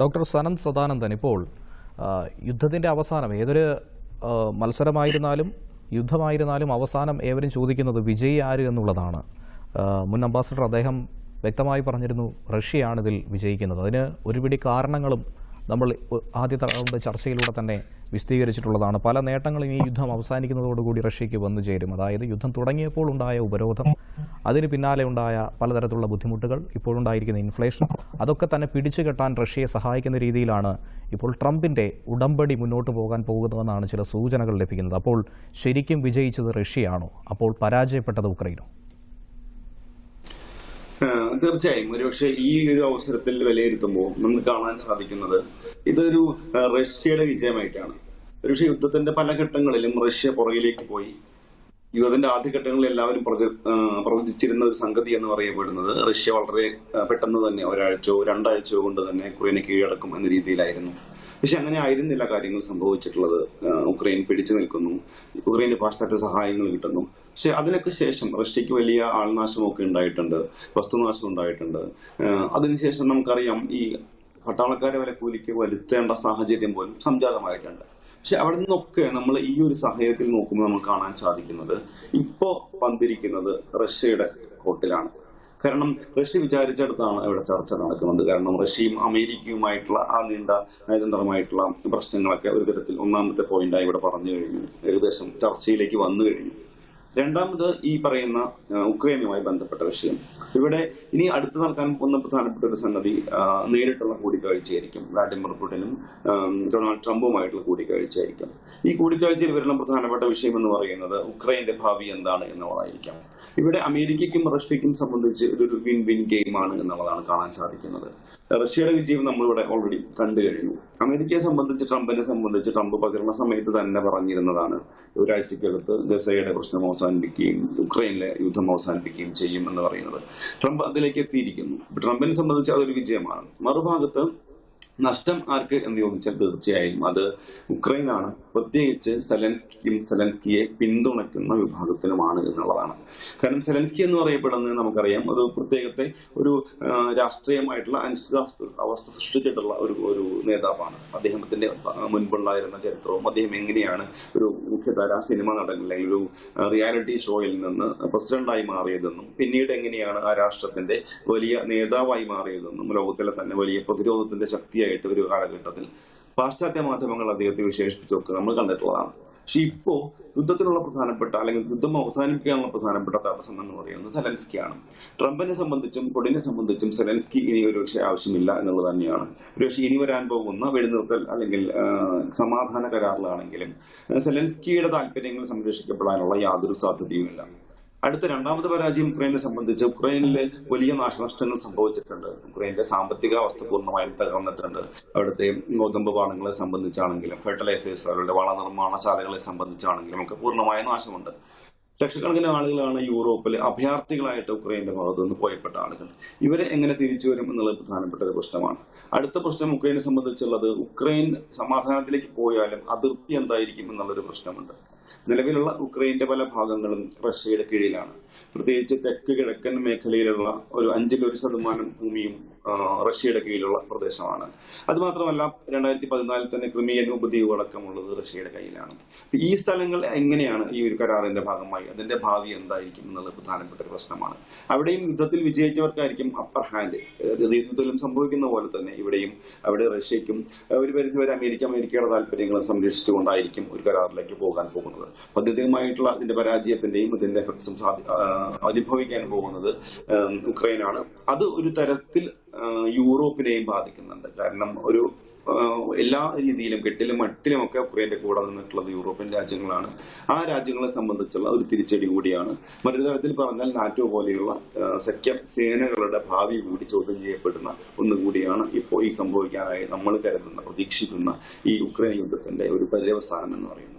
Doctor Sanand Sadanandan ഇപ്പോൾ യുദ്ധത്തിന്റെ അവസാനം ഏതൊരു മത്സരമായിരുന്നാലും യുദ്ധമായിരുന്നാലും അവസാനം ഏവരും ചോദിക്കുന്നത് വിജയി ആര് എന്നുള്ളതാണ്. മുൻ അംബാസഡർ അദ്ദേഹം വ്യക്തമായി പറഞ്ഞിരുന്നു റഷ്യയാണ് ഇതിൽ വിജയിക്കുന്നത്. അതിന് ഒരുപിടി കാരണങ്ങളും നമ്മൾ ആദ്യ ആദ്യത്തെ റൗണ്ട് ചർച്ചയിലൂടെ തന്നെ വിശദീകരിച്ചിട്ടുള്ളതാണ്. പല നേട്ടങ്ങളും ഈ യുദ്ധം അവസാനിക്കുന്നതോടുകൂടി റഷ്യയ്ക്ക് വന്നു ചേരും. അതായത് യുദ്ധം തുടങ്ങിയപ്പോൾ ഉണ്ടായ ഉപരോധം അതിന് പിന്നാലെ ഉണ്ടായ പലതരത്തിലുള്ള ബുദ്ധിമുട്ടുകൾ ഇപ്പോഴുണ്ടായിരിക്കുന്ന ഇൻഫ്ലേഷൻ അതൊക്കെ തന്നെ പിടിച്ചു കെട്ടാൻ റഷ്യയെ സഹായിക്കുന്ന രീതിയിലാണ് ഇപ്പോൾ ട്രംപിന്റെ ഉടമ്പടി മുന്നോട്ട് പോകാൻ പോകുന്നതെന്നാണ് ചില സൂചനകൾ ലഭിക്കുന്നത്. അപ്പോൾ ശരിക്കും വിജയിച്ചത് റഷ്യയാണോ? അപ്പോൾ പരാജയപ്പെട്ടത് ഉക്രൈനോ? തീർച്ചയായും. ഒരുപക്ഷെ ഈ ഒരു അവസരത്തിൽ വിലയിരുത്തുമ്പോൾ നമുക്ക് കാണാൻ സാധിക്കുന്നത് ഇതൊരു റഷ്യയുടെ വിജയമായിട്ടാണ്. ഒരുപക്ഷെ യുദ്ധത്തിന്റെ പല ഘട്ടങ്ങളിലും റഷ്യ പുറകിലേക്ക് പോയി. യുദ്ധത്തിന്റെ ആദ്യഘട്ടങ്ങളിൽ എല്ലാവരും പ്രവചിച്ചിരുന്ന ഒരു സംഗതി എന്ന് പറയപ്പെടുന്നത്. റഷ്യ വളരെ പെട്ടെന്ന് തന്നെ ഒരാഴ്ചയോ രണ്ടാഴ്ചയോ കൊണ്ട് തന്നെ ഉക്രൈനെ കീഴടക്കും എന്ന രീതിയിലായിരുന്നു. പക്ഷെ അങ്ങനെ ആയിരുന്നില്ല കാര്യങ്ങൾ സംഭവിച്ചിട്ടുള്ളത്. ഉക്രൈൻ പിടിച്ചു നിൽക്കുന്നു. ഉക്രൈന് പാശ്ചാത്യ സഹായങ്ങൾ കിട്ടുന്നു. പക്ഷെ അതിനൊക്കെ ശേഷം റഷ്യക്ക് വലിയ ആൾനാശമൊക്കെ ഉണ്ടായിട്ടുണ്ട്. വസ്തുനാശം ഉണ്ടായിട്ടുണ്ട്. അതിനുശേഷം നമുക്കറിയാം ഈ പട്ടാളക്കാരെ വരെ കൂലിക്ക് വരുത്തേണ്ട സാഹചര്യം പോലും സംജാതമായിട്ടുണ്ട്. പക്ഷെ അവിടെ നിന്നൊക്കെ നമ്മൾ ഈ ഒരു സാഹചര്യത്തിൽ നോക്കുമ്പോൾ നമുക്ക് കാണാൻ സാധിക്കുന്നത് ഇപ്പോ വന്നിരിക്കുന്നത് റഷ്യയുടെ കോട്ടിലാണ്. കാരണം റഷ്യ വിചാരിച്ചെടുത്താണ് ഇവിടെ ചർച്ച നടക്കുന്നത്. കാരണം റഷ്യയും അമേരിക്കയുമായിട്ടുള്ള ആ നീണ്ട നയതന്ത്രമായിട്ടുള്ള പ്രശ്നങ്ങളൊക്കെ ഒരു തരത്തിൽ ഒന്നാമത്തെ പോയിന്റായി ഇവിടെ പറഞ്ഞു കഴിഞ്ഞു. ഏകദേശം ചർച്ചയിലേക്ക് വന്നു കഴിഞ്ഞു. രണ്ടാമത് ഈ പറയുന്ന ഉക്രൈനുമായി ബന്ധപ്പെട്ട വിഷയം. ഇവിടെ ഇനി അടുത്ത് നടക്കാൻ പോകുന്ന പ്രധാനപ്പെട്ട ഒരു സംഗതി നേരിട്ടുള്ള കൂടിക്കാഴ്ചയായിരിക്കും. Vladimir പുടിനും Donald ട്രംപുമായിട്ടുള്ള കൂടിക്കാഴ്ചയായിരിക്കും. ഈ കൂടിക്കാഴ്ചയിൽ വരുന്ന പ്രധാനപ്പെട്ട വിഷയം എന്ന് പറയുന്നത് ഉക്രൈന്റെ ഭാവി എന്താണ് എന്നുള്ളതായിരിക്കാം. ഇവിടെ അമേരിക്കയ്ക്കും റഷ്യയ്ക്കും സംബന്ധിച്ച് ഇതൊരു വിൻ വിൻ ഗെയിമാണ് എന്നുള്ളതാണ് കാണാൻ സാധിക്കുന്നത്. റഷ്യയുടെ വിജയം നമ്മളിവിടെ ഓൾറെഡി കണ്ടു കഴിഞ്ഞു. അമേരിക്കയെ സംബന്ധിച്ച് ട്രംപിനെ സംബന്ധിച്ച് ട്രംപ് പകരുന്ന സമയത്ത് തന്നെ പറഞ്ഞിരുന്നതാണ്. ഒരാഴ്ചക്കകത്ത് ഗസയുടെ പ്രശ്നം അവസാനിപ്പിക്കുകയും ഉക്രൈനിലെ യുദ്ധം അവസാനിപ്പിക്കുകയും ചെയ്യും എന്ന് പറയുന്നത്. ട്രംപ് അതിലേക്ക് എത്തിയിരിക്കുന്നു. ട്രംപിനെ സംബന്ധിച്ച് അതൊരു വിജയമാണ്. മറുഭാഗത്ത് നഷ്ടം ആർക്ക് എന്ന് ചോദിച്ചാൽ തീർച്ചയായും അത് ഉക്രൈൻ ആണ് പ്രത്യേകിച്ച് സെലൻസ്കിയും സെലൻസ്കിയെ പിന്തുണയ്ക്കുന്ന വിഭാഗത്തിനുമാണ് എന്നുള്ളതാണ്. കാരണം സെലൻസ്കി എന്ന് പറയപ്പെടുന്നത് നമുക്കറിയാം അത് പ്രത്യേകത്തെ ഒരു രാഷ്ട്രീയമായിട്ടുള്ള അനിശ്ചിതാവസ്ഥ അവസ്ഥ സൃഷ്ടിച്ചിട്ടുള്ള ഒരു ഒരു നേതാവാണ്. അദ്ദേഹത്തിന്റെ മുൻപുണ്ടായിരുന്ന ചരിത്രവും അദ്ദേഹം എങ്ങനെയാണ് ഒരു മുഖ്യധാര സിനിമ നടൻ അല്ലെങ്കിൽ ഒരു റിയാലിറ്റി ഷോയിൽ നിന്ന് പ്രസിഡന്റായി മാറിയതെന്നും പിന്നീട് എങ്ങനെയാണ് ആ രാഷ്ട്രത്തിന്റെ വലിയ നേതാവായി മാറിയതെന്നും ലോകത്തിലെ തന്നെ വലിയ പ്രതിരോധത്തിന്റെ ശക്തിയായിട്ട് ഒരു കാലഘട്ടത്തിൽ പാശ്ചാത്യ മാധ്യമങ്ങൾ അദ്ദേഹത്തെ വിശേഷിപ്പിച്ചൊക്കെ നമ്മൾ കണ്ടിട്ടുള്ളതാണ്. പക്ഷെ ഇപ്പോ യുദ്ധത്തിനുള്ള പ്രധാനപ്പെട്ട അല്ലെങ്കിൽ യുദ്ധം അവസാനിപ്പിക്കാനുള്ള പ്രധാനപ്പെട്ട തടസ്സം എന്ന് പറയുന്നത് സെലൻസ്കിയാണ്. ട്രംപിനെ സംബന്ധിച്ചും പുടിനെ സംബന്ധിച്ചും സെലൻസ്കി ഇനി ഒരു പക്ഷേ ആവശ്യമില്ല എന്നുള്ളത് തന്നെയാണ്. ഒരുപക്ഷെ ഇനി വരാൻ പോകുന്ന വെടിനിർത്തൽ അല്ലെങ്കിൽ സമാധാന കരാറിലാണെങ്കിലും സെലൻസ്കിയുടെ താല്പര്യങ്ങൾ സംരക്ഷിക്കപ്പെടാനുള്ള യാതൊരു സാധ്യതയുമില്ല. അടുത്ത രണ്ടാമത്തെ പരാജയം ഉക്രൈനെ സംബന്ധിച്ച്. ഉക്രൈനിൽ വലിയ നാശനഷ്ടങ്ങൾ സംഭവിച്ചിട്ടുണ്ട്. ഉക്രൈനിലെ സാമ്പത്തിക അവസ്ഥ പൂർണമായും തകർന്നിട്ടുണ്ട്. അവിടുത്തെ ഗോതമ്പ് പാടങ്ങളെ സംബന്ധിച്ചാണെങ്കിലും ഫെർട്ടിലൈസേഴ്സ് അവരുടെ വളനിർമ്മാണശാലകളെ സംബന്ധിച്ചാണെങ്കിലും ഒക്കെ പൂർണമായ നാശമുണ്ട്. ലക്ഷക്കണക്കിന് ആളുകളാണ് യൂറോപ്പിൽ അഭയാർത്ഥികളായിട്ട് ഉക്രൈന്റെ ഭാഗത്തു നിന്ന് പോയപ്പെട്ട ആളുകൾ. ഇവരെ എങ്ങനെ തിരിച്ചു വരും എന്നുള്ളത് പ്രധാനപ്പെട്ട ഒരു പ്രശ്നമാണ്. അടുത്ത പ്രശ്നം ഉക്രൈനെ സംബന്ധിച്ചുള്ളത് ഉക്രൈൻ സമാധാനത്തിലേക്ക് പോയാലും അതിർത്തി എന്തായിരിക്കും എന്നുള്ളൊരു പ്രശ്നമുണ്ട്. നിലവിലുള്ള ഉക്രൈന്റെ പല ഭാഗങ്ങളും റഷ്യയുടെ കീഴിലാണ്. പ്രത്യേകിച്ച് തെക്ക് കിഴക്കൻ മേഖലയിലുള്ള ഒരു അഞ്ചിലൊരു ശതമാനം ഭൂമിയും റഷ്യയുടെ കീഴിലുള്ള പ്രദേശമാണ്. അതുമാത്രമല്ല രണ്ടായിരത്തി പതിനാലിൽ തന്നെ ക്രിമിയൻ ഉപദ്വീപ് അടക്കമുള്ളത് റഷ്യയുടെ കയ്യിലാണ്. ഈ സ്ഥലങ്ങൾ എങ്ങനെയാണ് ഈ ഒരു കരാറിന്റെ ഭാഗമായി? അതിന്റെ ഭാവി എന്തായിരിക്കും എന്നുള്ളത് പ്രധാനപ്പെട്ട ഒരു പ്രശ്നമാണ്. അവിടെയും യുദ്ധത്തിൽ വിജയിച്ചവർക്കായിരിക്കും അപ്പർ ഹാൻഡ് യുദ്ധത്തിലും സംഭവിക്കുന്ന പോലെ തന്നെ ഇവിടെയും അവിടെ റഷ്യയ്ക്കും ഒരു പരിധിവരെ അമേരിക്ക അമേരിക്കയുടെ താല്പര്യങ്ങളും സംരക്ഷിച്ചുകൊണ്ടായിരിക്കും ഒരു കരാറിലേക്ക് പോകാൻ പോകുന്നത്. പദ്ധതിയുമായിട്ടുള്ള അതിന്റെ പരാജയത്തിന്റെയും ഇതിന്റെ എഫക്ട്സും അനുഭവിക്കാൻ പോകുന്നത് ഉക്രൈനാണ്. അത് ഒരു തരത്തിൽ യൂറോപ്പിനെയും ബാധിക്കുന്നുണ്ട്. കാരണം ഒരു എല്ലാ രീതിയിലും കെട്ടിലും മട്ടിലും ഒക്കെ ഉക്രൈന്റെ കൂടെ നിന്നിട്ടുള്ളത് യൂറോപ്യൻ രാജ്യങ്ങളാണ്. ആ രാജ്യങ്ങളെ സംബന്ധിച്ചുള്ള ഒരു തിരിച്ചടി കൂടിയാണ്. മറ്റൊരു തരത്തിൽ പറഞ്ഞാൽ നാറ്റോ പോലെയുള്ള സഖ്യ സേനകളുടെ ഭാവി കൂടി ചോദ്യം ചെയ്യപ്പെടുന്ന ഒന്നുകൂടിയാണ് ഇപ്പോൾ ഈ സംഭവിക്കാനായി നമ്മൾ കരുതുന്ന പ്രതീക്ഷിക്കുന്ന ഈ ഉക്രൈൻ യുദ്ധത്തിന്റെ ഒരു പര്യവസാനം എന്ന് പറയുന്നത്.